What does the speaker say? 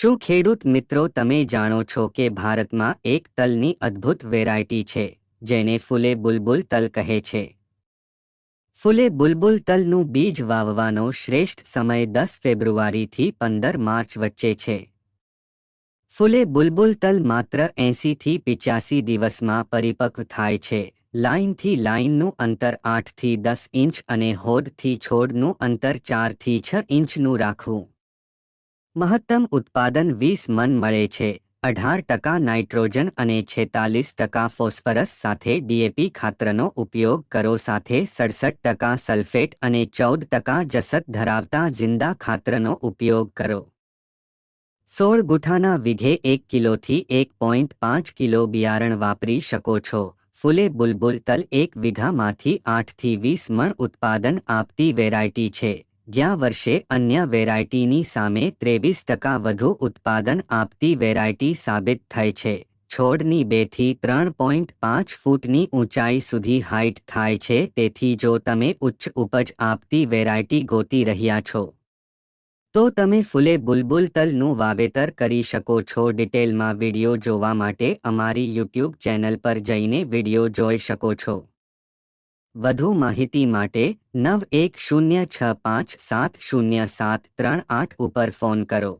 શું ખેડૂત મિત્રો તમે જાણો છો કે ભારતમાં એક તલની અદ્ભુત વેરાયટી છે, જેને ફૂલે બુલબુલ તલ કહે છે? ફૂલે બુલબુલ તલનું બીજ વાવવાનો શ્રેષ્ઠ સમય દસ ફેબ્રુઆરીથી પંદર માર્ચ વચ્ચે છે. ફૂલે બુલબુલ તલ માત્ર એંસીથી પિચાસી દિવસમાં પરિપક્વ થાય છે, લાઇનથી લાઇનનું અંતર આઠથી દસ ઇંચ અને હોદથી છોડનું અંતર ચારથી છ ઇંચનું રાખવું. મહત્તમ ઉત્પાદન વીસ મન મળે છે. અઢાર ટકા નાઇટ્રોજન અને છેતાલીસ ટકા ફોસ્ફરસ સાથે ડીએપી ખાતરનો ઉપયોગ કરો સાથે સડસઠ ટકા સલ્ફેટ અને ચૌદ ટકા જસત ધરાવતા જિંદા ખાતરનો ઉપયોગ કરો. સોળ ગુઠાના વિઘે એક કિલોથી એક પોઈન્ટ પાંચ કિલો બિયારણ વાપરી શકો છો. ફૂલે બુલબુલ તલ એક વીઘામાંથી આઠથી વીસ મણ ઉત્પાદન આપતી વેરાયટી છે. ગયા વર્ષે અન્ય વેરાયટીની સામે ત્રેવીસ ટકા વધુ ઉત્પાદન આપતી વેરાયટી સાબિત થઈ છે. છોડની બેથી ત્રણ પોઈન્ટ પાંચ ફૂટની ઊંચાઈ સુધી હાઇટ થાય છે. તેથી જો તમે ઉચ્ચ ઉપજ આપતી વેરાયટી ગોતી રહ્યા છો, તો તમે ફૂલે બુલબુલ તલનું વાવેતર કરી શકો છો. ડિટેલમાં વિડિયો જોવા માટે અમારી યુટ્યુબ ચેનલ પર જઈને વિડિયો જોઈ શકો છો. વધુ માહિતી માટે નવ એક શૂન્ય છ પાંચ સાત શૂન્ય સાત ત્રણ આઠ ઉપર ફોન કરો.